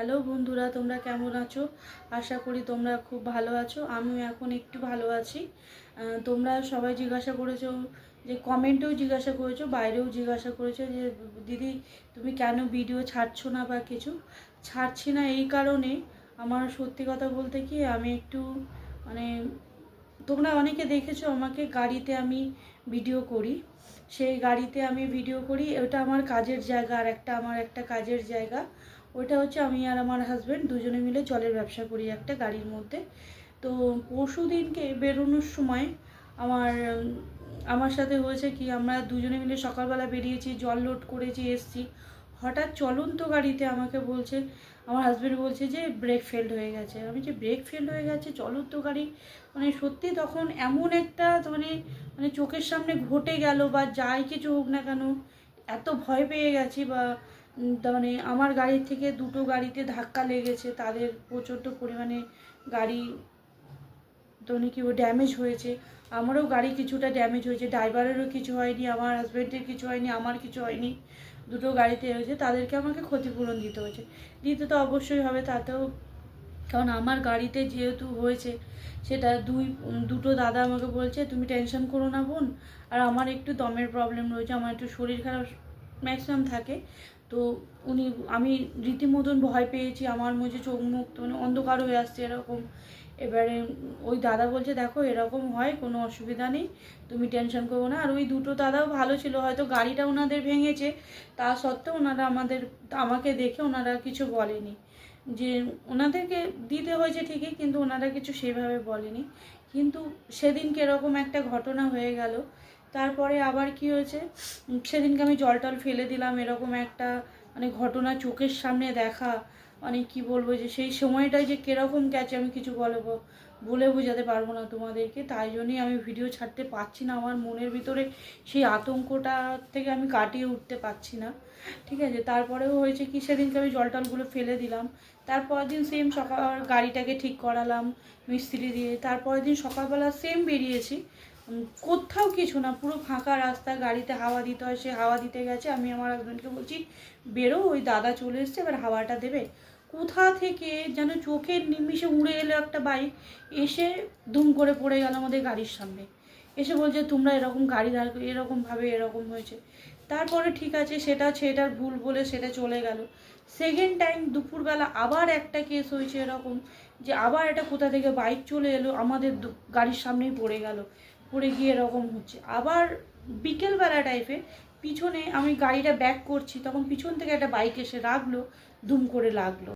Hello বন্ধুরা, তোমরা কেমন আছো? আশা করি তোমরা খুব ভালো আছো, আমিও এখন একটু ভালো আছি। তোমরা সবাই জিজ্ঞাসা করেছ যে কমেন্টেও জিজ্ঞাসা করেছ, বাইরেও জিজ্ঞাসা করেছ যে, দিদি, তুমি কেন ভিডিও ছাড়ছো না বা কিছু? ছাড়ছি না এই কারণে। আমার সত্যি কথা বলতে কি, আমি একটু মানে তোমরা অনেকে দেখেছ আমাকে গাড়িতে আমি ভিডিও করি। সেই গাড়িতে আমি ভিডিও করি ওটা আমার কাজের জায়গা, আর একটা আমার একটা কাজের জায়গা। ওটা হচ্ছে আমি আর আমার হাজব্যান্ড দুজনে মিলে জলের ব্যবসা করি একটা গাড়ির মধ্যে। তো পরশু দিনকে বেরোনোর সময় আমার আমার সাথে হয়েছে কি, আমরা দুজনে মিলে সকালবেলা বেরিয়েছি, জল লোড করেছি, এসছি। হঠাৎ চলন্ত গাড়িতে আমাকে বলছে, আমার হাজব্যান্ড বলছে যে ব্রেক ফেল্ড হয়ে গেছে। আমি যে ব্রেক ফেল্ড হয়ে গেছে? চলন্ত গাড়ি? মানে সত্যি তখন এমন একটা মানে মানে চোখের সামনে ঘটে গেল বা যাই কিছু হোক না কেন, এত ভয় পেয়ে গেছি বা মানে আমার গাড়ির থেকে দুটো গাড়িতে ধাক্কা লেগেছে, তাদের প্রচণ্ড পরিমাণে গাড়ি মানে কি ড্যামেজ হয়েছে। আমারও গাড়ি কিছুটা ড্যামেজ হয়েছে ড্রাইভারেরও কিছু হয়নি, আমার হাজব্যান্ডের কিছু হয়নি, আমার কিছু হয়নি, দুটো গাড়িতে হয়েছে, তাদেরকে আমাকে ক্ষতিপূরণ দিতে হয়েছে। দিতে তো অবশ্যই হবে তাতেও, কারণ আমার গাড়িতে যেহেতু হয়েছে, সেটা দুই দুটো দাদা আমাকে বলছে, তুমি টেনশন করো না বোন, আর আমার একটু দমের প্রবলেম রয়েছে, আমার একটু শরীর খারাপ ম্যাক্সিমাম থাকে। তো উনি, আমি রীতিমতন ভয় পেয়েছি, আমার মধ্যে চোখ মুখ মানে অন্ধকার হয়ে আসছে এরকম। এবারে ওই দাদা বলছে, দেখো, এরকম হয়, কোনো অসুবিধা নেই, তুমি টেনশন করব না। আর ওই দুটো দাদাও ভালো ছিল, হয়তো গাড়িটা ওনাদের ভেঙেছে, তা সত্ত্বেও ওনারা আমাদের, আমাকে দেখে ওনারা কিছু বলেনি। যে ওনাদেরকে দিতে হয়েছে ঠিকই, কিন্তু ওনারা কিছু সেভাবে বলেনি। কিন্তু সেদিনকে এরকম একটা ঘটনা হয়ে গেল তারপরে আবার কি হয়েছে? সেদিনকে আমি জল টল ফেলে দিলাম এরকম একটা মানে ঘটনা চোখের সামনে দেখা মানে কি বলব যে সেই সময়টায় যে কীরকম গেছে আমি কিছু বলব, বলে বোঝাতে পারব না তোমাদেরকে। তাই জন্যই আমি ভিডিও ছাড়তে পারছি না, আমার মনের ভিতরে সেই আতঙ্কটা থেকে আমি কাটিয়ে উঠতে পারছি না। ঠিক আছে? তারপরেও হয়েছে কি, সেদিনকে আমি জল টলগুলো ফেলে দিলাম। তারপরের দিন সেম সকাল, গাড়িটাকে ঠিক করালাম মিস্ত্রি দিয়ে। তারপরের দিন সকালবেলা সেম বেরিয়েছি। কোথাও কিছু না, পুরো ফাঁকা রাস্তা, গাড়িতে হাওয়া দিতে হয়, সে হাওয়া দিতে গেছে, আমি আমার হাজব্যান্ডকে বলছি, বেরো, ওই দাদা চলে এসছে, এবার হাওয়াটা দেবে। কোথা থেকে যেন চোখের নিমিষে উড়ে এলো একটা বাইক এসে দুম করে পড়ে গেল আমাদের গাড়ির সামনে। এসে বলছে, তোমরা এরকম গাড়ি দাঁড় এরকমভাবে এরকম হয়েছে। তারপরে ঠিক আছে, সেটা, সেটার ভুল বলে সেটা চলে গেল। সেকেন্ড টাইম দুপুরবেলা আবার একটা কেস হয়েছে এরকম, যে আবার এটা কোথা থেকে বাইক চলে এলো, আমাদের গাড়ির সামনেই পড়ে গেল। পড়ে গিয়ে এরকম হচ্ছে। আবার বিকেলবেলা টাইপে পিছনে আমি গাড়িটা ব্যাক করছি, তখন পিছন থেকে একটা বাইক এসে রাখল দুম করে লাগল।